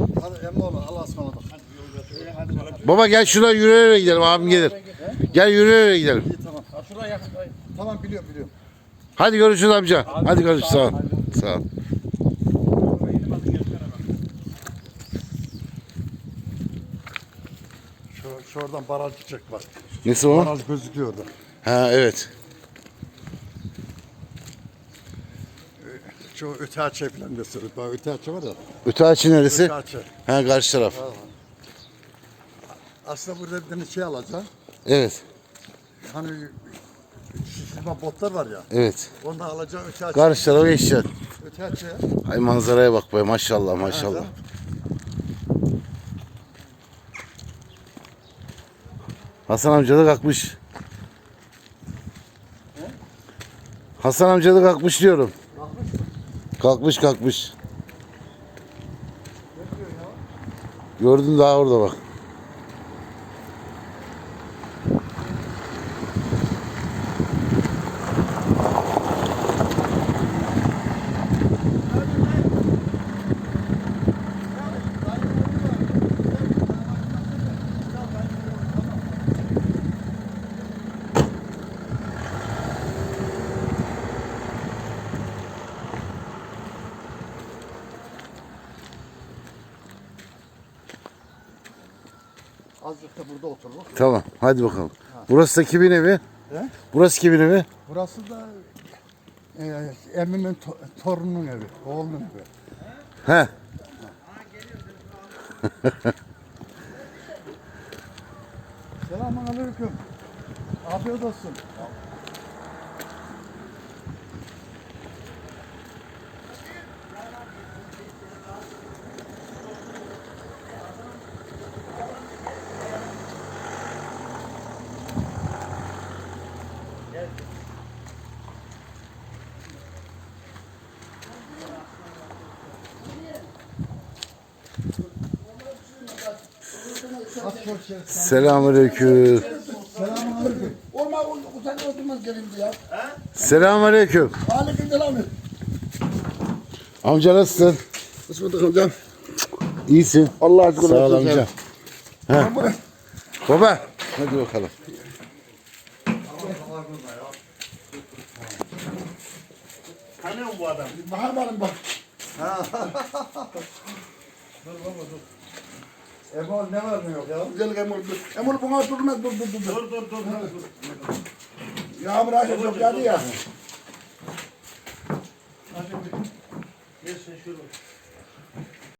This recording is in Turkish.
Hadi Emmoğlu Allah'a ısmarladık. Baba gel şuradan yürüyerek gidelim abim gelir. Gel yürüyerek gidelim. İyi tamam. Şuraya yakın. Tamam biliyorum biliyorum. Hadi görüşürüz amca. Hadi görüşürüz sağ ol. Sağ ol. Şu, şu oradan baraj çiçek var. Nesi o? Baraj gözüküyor orada. Ha evet. Şu öte açı falan gösteriyor. Bak öte açı var ya. Öte açı neresi? Öte açı. Ha karşı taraf. Aslında burada bir şey alacaksın. Evet. Hani şişirme botlar var ya. Evet. Onu da alacaksın öte açı. Karşı tarafa geçeceksin. Öte açı. Hay manzaraya bak be maşallah maşallah. Hasan amca da kalkmış. Hasan amca da kalkmış diyorum. Kalkmış kalkmış. Gördün daha orada bak. Azıcık da burada otururuz. Tamam hadi bakalım. Burası da kimin evi? He? Burası kimin evi? Burası da e, emmimin to- torununun evi. Oğlunun evi. He. Selamun aleyküm. Afiyet olsun. Selamünaleyküm. Selamun aleyküm. Olma utanır oturmaz gelince ya. Selamünaleyküm. Aleyküm selam. Amca nasılsın? Hoş bulduk hocam. İyisin. Allah aşkına. Sağ ol amca. sen. Baba. Hadi bakalım. Bahar varım bak. Emol ne var ne yok ya? Güzel emol. Emol buna durmaz dur dur dur. Dur dur dur. Yağmur akşam çok yağdı ya.